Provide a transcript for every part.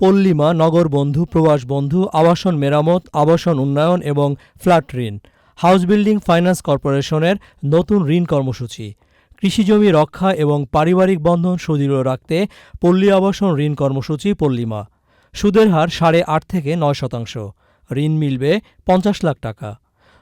পল্লিমা নগর বন্ধু, প্রবাস বন্ধু, আবাসন মেরামত, আবাসন উন্নয়ন এবং ফ্ল্যাট ঋণ, হাউস বিল্ডিং ফাইন্যান্স কর্পোরেশনের নতুন ঋণ কর্মসূচি কৃষিজমি রক্ষা এবং পারিবারিক বন্ধন সুদৃঢ় রাখতে পল্লী আবাসন ঋণ কর্মসূচি পল্লিমা। সুদের হার সাড়ে আট থেকে নয় শতাংশ, ঋণ মিলবে পঞ্চাশ লাখ টাকা।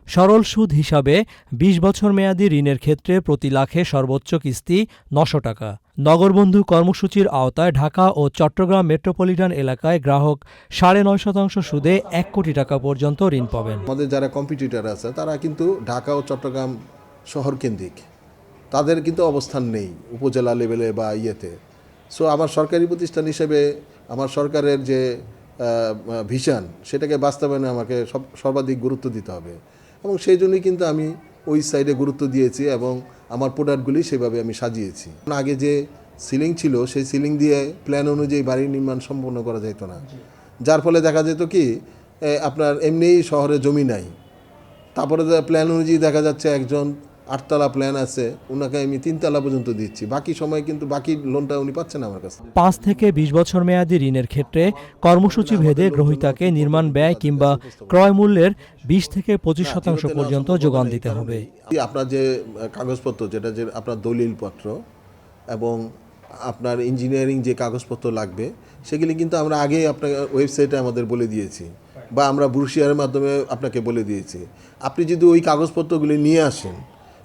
সরল সুদ হিসাবে ২০ বছর মেয়াদি ঋণের ক্ষেত্রে প্রতি লাখে সর্বোচ্চ কিস্তি নশো টাকা। নগরবন্ধু কর্মসূচির আওতায় ঢাকা ও চট্টগ্রাম মেট্রোপলিটন এলাকায় গ্রাহক সাড়ে নয় শতাংশ সুদে এক কোটি টাকা পর্যন্ত ঋণ পাবেন। আমাদের যারা কম্পিটিটর আছে, তারা কিন্তু ঢাকা ও চট্টগ্রাম শহর কেন্দ্রিক। তাদের কিন্তু অবস্থান নেই উপজেলা লেভেলে বা ইয়েতে। সো আমার সরকারি প্রতিষ্ঠান হিসেবে আমার সরকারের যে ভিশন সেটাকে বাস্তবায়নে আমাকে সব, সর্বাধিক গুরুত্ব দিতে হবে। এবং সেই জন্যই কিন্তু আমি ওই সাইডে গুরুত্ব দিয়েছি এবং আমার প্রোডাক্টগুলি সেভাবে আমি সাজিয়েছি। আগে যে সিলিং ছিল সেই সিলিং দিয়ে প্ল্যান অনুযায়ী বাড়ি নির্মাণ সম্পন্ন করা যেত না। যার ফলে দেখা যেত কি আপনার এমনিই শহরে জমি নাই। তারপরে প্ল্যান অনুযায়ী দেখা যাচ্ছে একজন আটতলা প্ল্যান আছে ওনাকে আমি তিনতলা পর্যন্ত দিচ্ছি। বাকি সময় কিন্তু বাকি লোনটা উনি পাচ্ছেন আমার কাছে। পাঁচ থেকে ২০ বছর মেয়াদি ঋণের ক্ষেত্রে কর্মসূচি ভেদে গ্রহীতাকে নির্মাণ ব্যয় কিংবা ক্রয় মূল্যের বিশ থেকে পঁচিশ শতাংশ পর্যন্ত যোগান দিতে হবে। আপনার যে কাগজপত্র যেটা যে আপনার দলিলপত্র এবং আপনার ইঞ্জিনিয়ারিং যে কাগজপত্র লাগবে সেগুলি কিন্তু আমরা আগেই আপনার ওয়েবসাইটে আমাদের বলে দিয়েছি বা আমরা ব্রুশিয়ারের মাধ্যমে আপনাকে বলে দিয়েছি। আপনি যদি ওই কাগজপত্রগুলি নিয়ে আসেন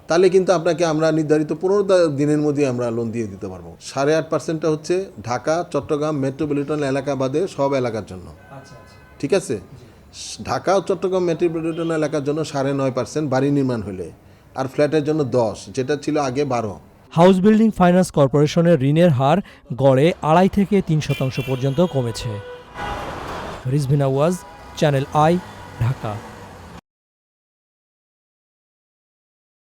তাহলে কিন্তু আপনাকে আমরা নির্ধারিত পনেরো দিনের মধ্যে আমরা লোন দিয়ে দিতে পারব। সাড়ে আট পার্সেন্টটা হচ্ছে ঢাকা চট্টগ্রাম মেট্রোপলিটন এলাকা বাদে সব এলাকার জন্য। ঠিক আছে? ঢাকা ও চট্টগ্রাম মেট্রোপলিটন এলাকার জন্য সাড়ে নয় পার্সেন্ট বাড়ি নির্মাণ হলে আর ফ্ল্যাটের জন্য দশ যেটা ছিল আগে বারো। হাউস বিল্ডিং ফাইন্যান্স কর্পোরেশনের ঋণের হার গড়ে আড়াই থেকে তিন শতাংশ পর্যন্ত কমেছে। রিজভিনা ওয়াজ চ্যানেল আই ঢাকা।